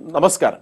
नमस्कार.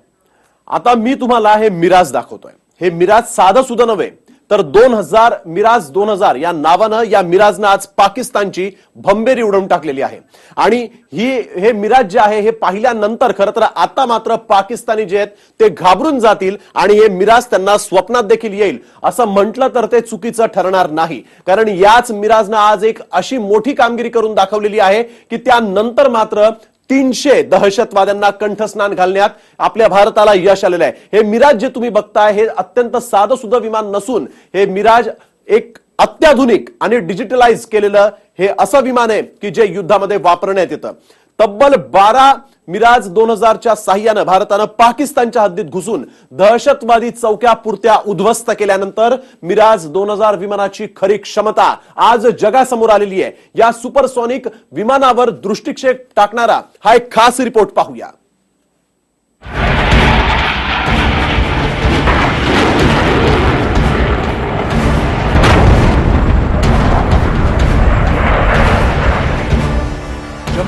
आता मी तुम्हाला हे मिराज दाखवतोय. हे मिराज साधं सुद्धा नव्हे तर दोन हजार मिराज दोन हजार या नावानं या मिराजनं आज पाकिस्तानची भंबेरी उडवून टाकलेली आहे. आणि ही हे मिराज जे आहे हे पाहिल्यानंतर खरं तर आता मात्र पाकिस्तानी जे आहेत ते घाबरून जातील आणि हे मिराज त्यांना स्वप्नात देखील येईल असं म्हटलं तर ते चुकीचं ठरणार नाही. कारण याच मिराजनं आज एक अशी मोठी कामगिरी करून दाखवलेली आहे की त्यानंतर मात्र तीनशे दहशतवाद्यांना कंठस्नान घालण्यात आपल्या भारताला यश आलेलं आहे. हे मिराज जे तुम्ही बघताय हे अत्यंत साधं सुद्धा विमान नसून हे मिराज एक अत्याधुनिक आणि डिजिटलाइज केलेलं हे असं विमान आहे की जे युद्धामध्ये वापरण्यात येतं. तब्बल बारा मिराज दोन हजारच्या साह्यानं भारतानं पाकिस्तानच्या हद्दीत घुसून दहशतवादी चौक्या पुरत्या उद्ध्वस्त केल्यानंतर मिराज दोन हजार विमानाची खरी क्षमता आज जगासमोर आलेली आहे. या सुपरसॉनिक विमानावर दृष्टिक्षेप टाकणारा हा एक खास रिपोर्ट पाहूया.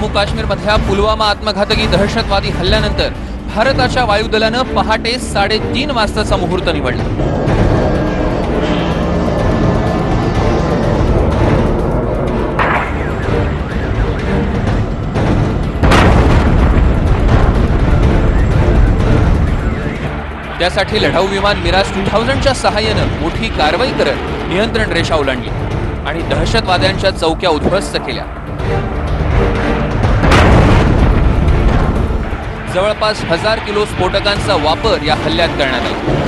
जम्मू काश्मीरमधल्या पुलवामा आत्मघातकी दहशतवादी हल्ल्यानंतर भारताच्या वायुदलानं पहाटे साडेतीन वाजताचा मुहूर्त निवडला. त्यासाठी लढाऊ विमान मिराज टू थाउजंडच्या सहाय्यानं मोठी कारवाई करत नियंत्रण रेषा ओलांडली आणि दहशतवाद्यांच्या चौक्या उद्ध्वस्त केल्या. जवळपास हजार किलो स्फोटकांचा वापर या हल्ल्यात करण्यात आला.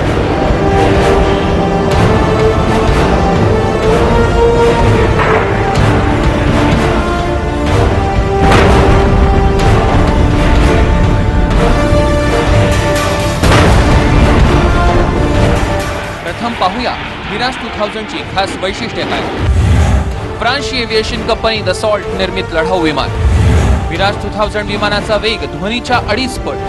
प्रथम पाहूया मिराज टू थाउजंडची खास वैशिष्ट्ये काय. फ्रान्सची एव्हिएशन कंपनी दसॉल्ट निर्मित लढाऊ विमान. विराज टू थाउजंड विमानाचा वेग ध्वनीच्या अडीच पट.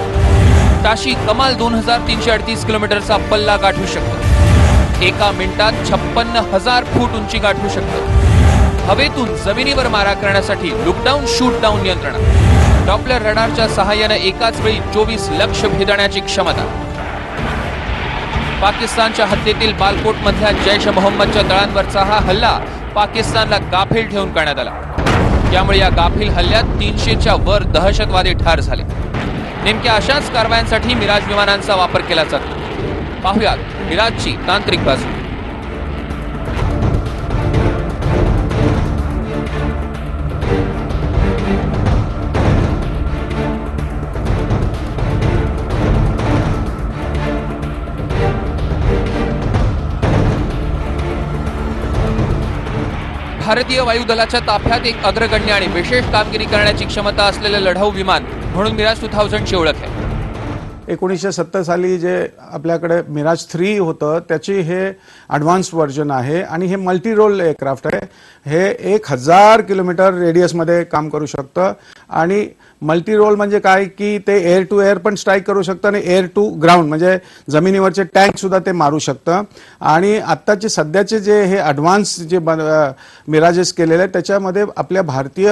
ताशी कमाल दोन हजार तीनशे अडतीस किलोमीटरचा पल्ला गाठू शकतो. एका मिनिटात छप्पन्न हजार फूट उंची गाठू शकतं. हवेतून जमिनीवर मारा करण्यासाठी लुकडाऊन शूट डाऊन यंत्रणा. डॉपलर रडारच्या सहाय्यानं एकाच वेळी चोवीस लक्ष भेदण्याची क्षमता. पाकिस्तानच्या हद्दीतील बालकोटमधल्या जैश मोहम्मदच्या तळांवरचा हा हल्ला पाकिस्तानला गाफील ठेवून करण्यात आला. त्यामुळे या गाफील हल्ल्यात तीनशेच्या वर दहशतवादी ठार झाले. नेमक्या अशाच कारवायांसाठी मिराज विमानांचा वापर केला जातो. पाहुयात मिराजची तांत्रिक बाजू. भारतीय वायुदलाच्या ताफ्यात एक अग्रगण्य आणि विशेष कामगिरी करण्याची क्षमता असलेलं लढाऊ विमान म्हणून मिराज टू थाउजंडची ओळख आहे. एकोणीसशे सत्तर साली जे आपल्याकडे मिराज थ्री होतं त्याची हे ॲडव्हान्स व्हर्जन आहे आणि हे मल्टी रोल एअरक्राफ्ट आहे. हे एक हजार किलोमीटर रेडियसमध्ये काम करू शकतं आणि मल्टी रोल म्हणजे काय? की ते एअर टू एअर पण स्ट्राईक करू शकतं आणि एअर टू ग्राउंड म्हणजे जमिनीवरचे टँक सुद्धा ते मारू शकतं. आणि आत्ताचे सध्याचे जे हे ॲडव्हान्स जे मिराजेस केलेले आहेत त्याच्यामध्ये आपल्या भारतीय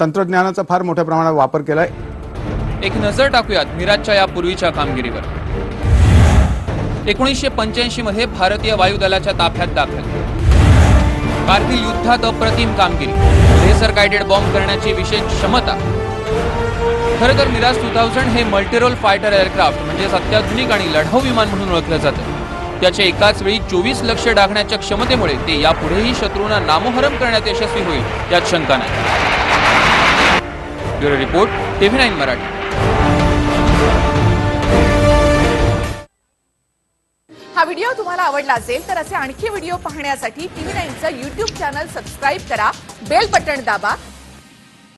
तंत्रज्ञानाचा फार मोठ्या प्रमाणात वापर केला आहे एक नजर टाकूयात मिराजच्या या पूर्वीच्या कामगिरीवर. एकोणीसशे पंच्याऐंशी मध्ये भारतीय वायुदलाच्या ताफ्यात दाखल कारगिल युद्धात अप्रतिम कामगिरी लेसर गायडेड बॉम्ब करण्याची विशेष क्षमता. खरं तर मिराज टू थाउजंड हे मल्टीरोल फायटर एअरक्राफ्ट म्हणजेच अत्याधुनिक आणि लढाऊ विमान म्हणून ओळखलं जातं. त्याच्या एकाच वेळी चोवीस लक्ष डागण्याच्या क्षमतेमुळे ते यापुढेही शत्रूंना नामोहरम करण्यात यशस्वी होईल यात शंका नाही. Bureau report TV nine Marathi. हा व्हिडिओ तुम्हाला आवडला असेल तर असे आणखी व्हिडिओ पाहण्यासाठी टीव्ही नाईनचं युट्यूब चॅनल सबस्क्राईब करा. बेल बटण दाबा.